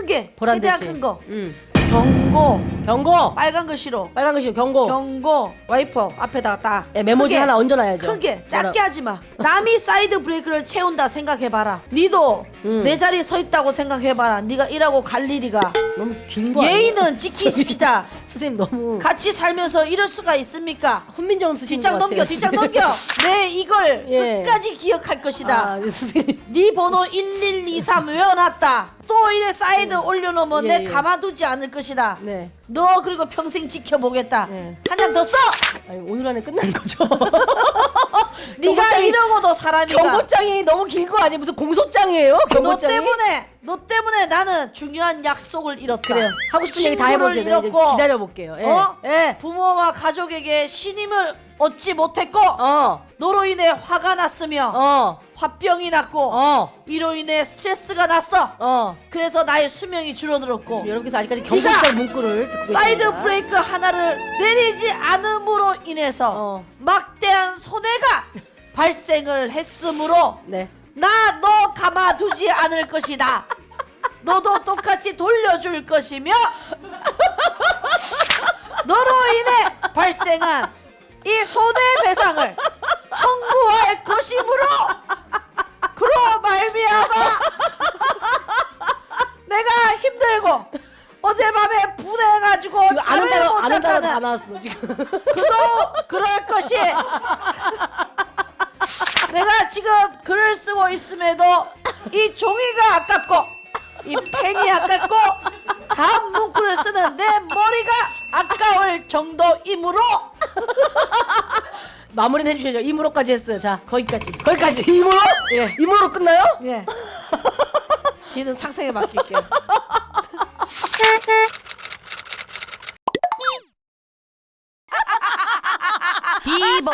크게 보란 최대한 듯이. 큰 거. 음. 경고. 경고. 빨간 거 싫어. 빨간 글씨 경고. 경고. 와이퍼 앞에다가 딱. 예, 메모지 크게, 하나 얹어놔야죠. 크게 작게 뭐라- 하지 마. 남이 사이드 브레이크를 채운다 생각해봐라. 니도 음. 내 자리에 서 있다고 생각해봐라. 네가 일하고 갈 일이가. 너무 긴거 아니에요? 예의는 지키십시다. 선생님 너무 같이 살면서 이럴 수가 있습니까? 훈민정음 쓰시는 뒷장 것 넘겨, 같아요. 뒷장 넘겨. 내 이걸 예. 끝까지 기억할 것이다. 아, 네, 선생님. 네 번호 1123 외워놨다. 또 이래 사이드 올려놓으면 예, 내 예. 가만두지 않을 것이다. 네. 너 그리고 평생 지켜보겠다. 네. 한장더 써. 아니, 오늘 안에 끝난 거죠. 네가 경고장이- 이러고도 사람이가. 경고장이 너무 긴 거 아니에요? 무슨 공소장이에요? 너 경고장이? 때문에 너 때문에 나는 중요한 약속을 잃었다. 그래요. 하고 싶은 얘기 다 친구를 해보세요. 네, 이제 잃었고, 기다려 볼게요. 예. 어? 예. 부모와 가족에게 신임을 얻지 못했고 어. 너로 인해 화가 났으며 어. 화병이 났고 어. 이로 인해 스트레스가 났어. 어. 그래서 나의 수명이 줄어들었고 지금 여러분께서 아직까지 경고장 문구를 듣고 사이드 계십니다. 브레이크 하나를 내리지 않음으로 인해서 어. 막대한 손해가 발생을 했으므로 네. 나 너 가마두지 않을 것이다. 너도 똑같이 돌려줄 것이며 너로 인해 발생한 이 손해배상을 어젯밤에 분해가지고 지금 아는 잠을 단어 못 아는 단어 다 잤다는 나왔어 지금. 그도 그럴 것이 내가 지금 글을 쓰고 있음에도 이 종이가 아깝고 이 펜이 아깝고 다음 문구를 쓰는 내 머리가 아까울 정도이므로 마무리는 해주셔야죠. 임으로까지 했어요. 자 거기까지 거기까지 임으로? 예. 임으로 끝나요? 예 뒤는 상상에 맡길게요 비보